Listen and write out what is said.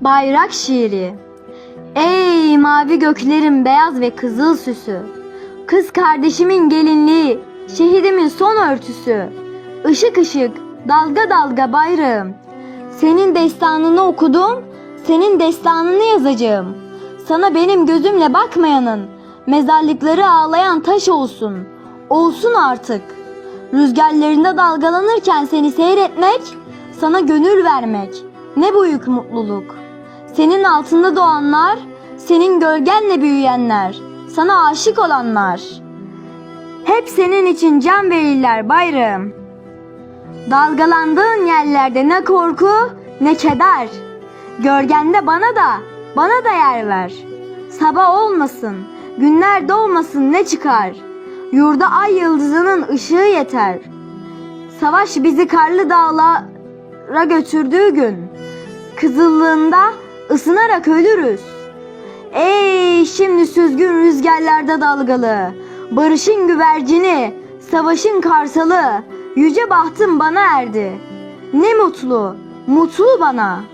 Bayrak şiiri. Ey mavi göklerin beyaz ve kızıl süsü. Kız kardeşimin gelinliği Şehidimin son örtüsü. Işık ışık dalga dalga bayrağım. Senin destanını okudum Senin destanını yazacağım. Sana benim gözümle bakmayanın Mezarlıkları ağlayan taş olsun. Olsun artık. Rüzgarlarında dalgalanırken seni seyretmek, sana gönül vermek ne büyük mutluluk. Senin altında doğanlar, senin gölgenle büyüyenler, sana aşık olanlar. Hep senin için can verirler bayrağım. Dalgalandığın yerlerde ne korku ne keder. Gölgende bana da, bana da yer ver. Sabah olmasın, günler doğmasın ne çıkar. Yurda ay yıldızının ışığı yeter. Savaş bizi karlı dağlara götürdüğü gün. Kızıllığında ısınarak ölürüz. Ey şimdi süzgün rüzgarlarda dalgalı. Barışın güvercini, savaşın karsalı. Yüce bahtım bana erdi. Ne mutlu, mutlu bana.''